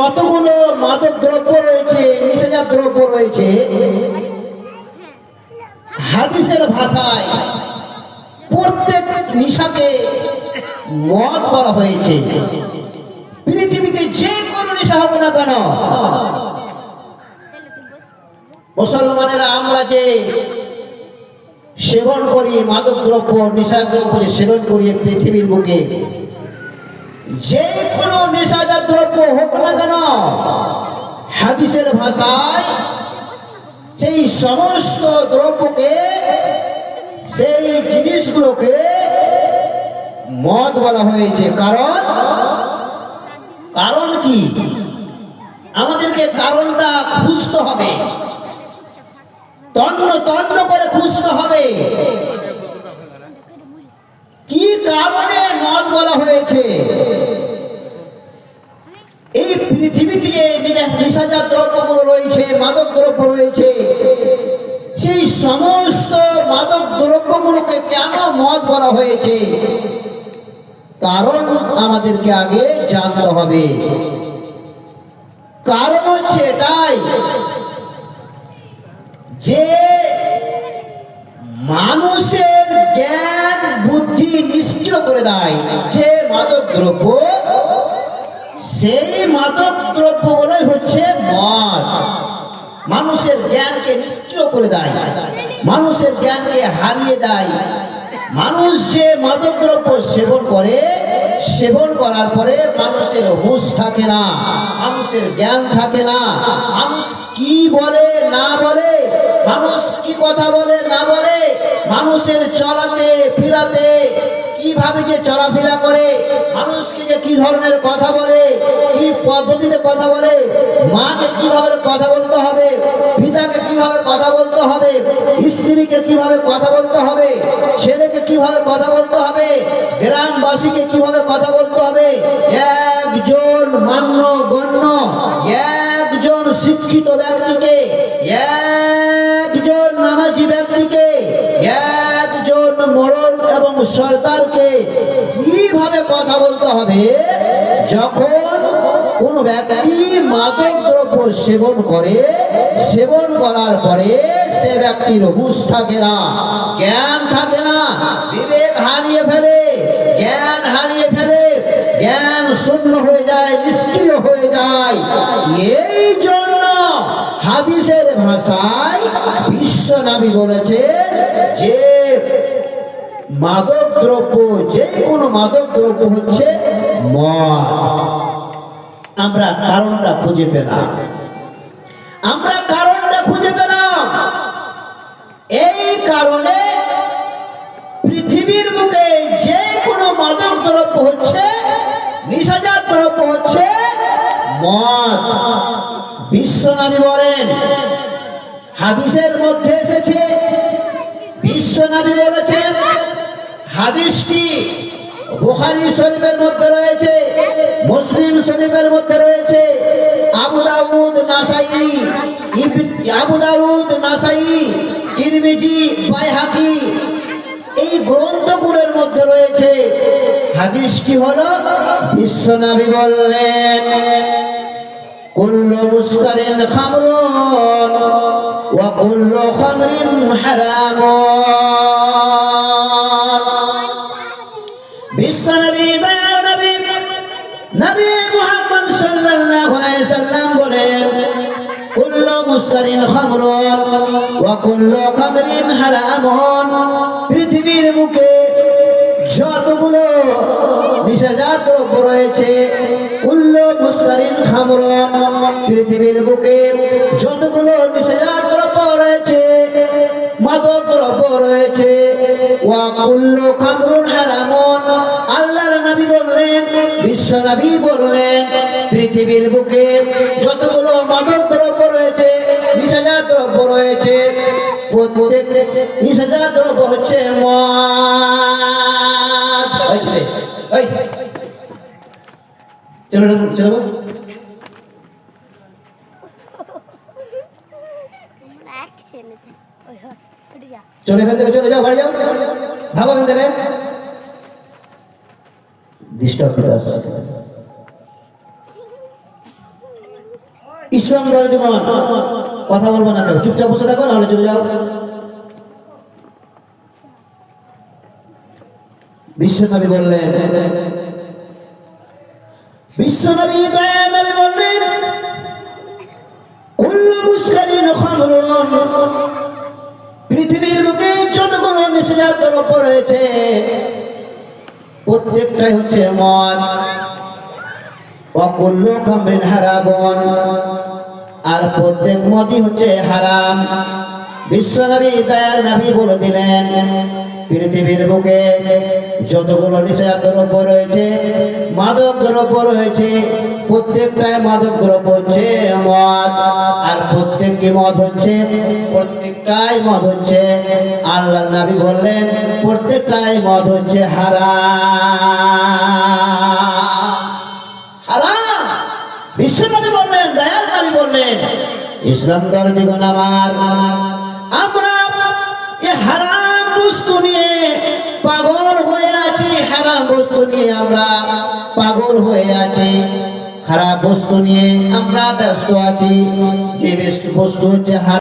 যতগুলো মাদক দ্রব্য রয়েছে, নিষেধাজ্ঞ দ্রব্য রয়েছে, হাদিসের ভাষায় প্রত্যেক নিশাকে মদ বলা হয়েছে। পৃথিবীতে যে কোনো নেশা হোক না কেন? মুসলমানেরা আমরা যে সেবন করি, মাদক দ্রব্য নেশা দ্রব্য সেবন করি পৃথিবীর বুকে যে কোনো নেশাজাত দ্রব্য হোক না কেন, হাদিসের ভাষায় সেই সমস্ত দ্রব্যকে, সেই জিনিসগুলোকে মদ বলা হয়েছে। কারণ? কারণ কি? আমাদেরকে কারণটা খুঁজতে হবে। তন্ন তন্ন করে খুঁজতে হবে। কি কারণে মদ বলা হয়েছে? রয়েছে, মাদক দ্রব্য রয়েছে। সেই সমস্ত মাদক দ্রব্যগুলোকে কেন মদ বলা হয়েছে? কারণ আমাদেরকে আগে জানতে হবে। কারণ হচ্ছে এটাই যে মানুষের জ্ঞান, বুদ্ধি নিষ্ক্রিয় করে দেয় যে মাদক দ্রব্য সেই মাদক দ্রব্যগুলোই হচ্ছে মদ। মানুষের জ্ঞানকে নিষ্ক্রিয় করে দেয়। মানুষের জ্ঞানকে হারিয়ে দেয়। মানুষ যে মাদক দ্রব্য সেবন করে, সেবন করার পরে মানুষের হুঁশ থাকে না, মানুষের জ্ঞান থাকে না। মানুষ কি বলে, না বলে, মানুষ কি কথা বলে, না বলে, মানুষের চলাতে, ফিরাতে, কীভাবে যে চলাফেরা করে, মানুষকে যে কি ধরনের কথা বলে কথা বলে? মাকে কীভাবে কথা বলতে হবে? পিতাকে কীভাবে কথা বলতে হবে? স্ত্রীকে কীভাবে কথা বলতে হবে? ছেলেকে কীভাবে কথা বলতে হবে? গ্রামবাসীকে কীভাবে কথা বলতে হবে? একজন মান্য গণ্য, একজন শিক্ষিত ব্যক্তিকে, একজন নামাজি ব্যক্তিকে, একজন মোড়ল এবং সর্দারকে কথা বলতে হবে। যখন কোন ব্যক্তি মাদক দ্রব্য সেবন করে, সেবন করার পরে সে ব্যক্তির হুঁশ থাকে না, জ্ঞান থাকে না, বিবেক হারিয়ে ফেলে, জ্ঞান হারিয়ে ফেলে, জ্ঞান শূন্য হয়ে যায়, নিষ্ক্রিয় হয়ে যায়। এই জন্য হাদিসের ভাষায় বিশ্ব নাবি বলেছে যে, মাদক দ্রব্য যে কোনো মাদক দ্রব্য হচ্ছে মদ। আমরা কারণটা খুঁজে পেলাম। আমরা কারণটা খুঁজে পেলাম। এই কারণে পৃথিবীর বুকে যে কোনো মাদক দ্রব্য হচ্ছে নিশাজাত দ্রব্য হচ্ছে মদ। বিশ্বনবী বলেন, হাদিসের মধ্যে এসেছে বিশ্বনবী বলেছেন হাদিসটি বুখারি শরীফের মধ্যে রয়েছে, মুসলিম শরীফের মধ্যে রয়েছে। আবু দাউদ, নাসাই আবু দাউদ, নাসাই, তিরমিজি, বাইহাকি এই গ্রন্থগুলোর মধ্যে রয়েছে। হাদিসটি হলো, বিশ্বনবী বললেন, কুল্লু মুস্কারিন খামরুন ও কুল্লু খামরিন হারামুন। বিশ্বনবী দয়াল নবী। নবী পৃথিবীর বুকে যতগুলো নিষেধাজ্ঞ দ্রব্য রয়েছে, কুল্লু মুসকারিন খামরুন, পৃথিবীর বুকে যতগুলো নিষেধাজ্ঞ দ্রব্য রয়েছে, মাদক দ্রব্য রয়েছে, ওয়া কুল্লু পৃথিবীর বুকে যতগুলো মাদক দ্রব্য রয়েছে, নিষেধাজ্ঞ দ্রব্য রয়েছে, প্রত্যেক নিষেধাজ্ঞ দ্রব্য হচ্ছে। চলো চলো এখান চলে যাও, বাড়ি যাও। ইসলাম জীবন কথা বলব না কেউ। চুপচাপ বসে থাকো, নাহলে চলে যাও। বিশ্বনবী বললেন, বিশ্বনবী দয়া নবী বললেন কুল্লু পৃথিবীর বুকে যতগুলো দ্রব্য রয়েছে, প্রত্যেকটাই হচ্ছে মদ। অকুল্লু হারাবন। আর প্রত্যেক মদই হচ্ছে হারাম। বিশ্বনবী দয়ার নবী বলে দিলেন, পৃথিবীর বুকে যতগুলো দ্রব্য রয়েছে মাদক দ্রব্য রয়েছে, প্রত্যেকটাই মাদক দ্রব্য হচ্ছে মদ। আর প্রত্যেককে মদ হচ্ছে, প্রত্যেকটাই মদ হচ্ছে আল্লাহ নবী বললেন, প্রত্যেকটাই মদ হচ্ছে হারাম। ইসলাম দিগুন আমার। আমরা হারাম বস্তু নিয়ে পাগল হয়ে আছি, হারাম বস্তু নিয়ে আমরা পাগল হয়ে আছি। খারাপ বস্তু নিয়ে আমরা ব্যস্ত আছি। যে বস্তু হচ্ছে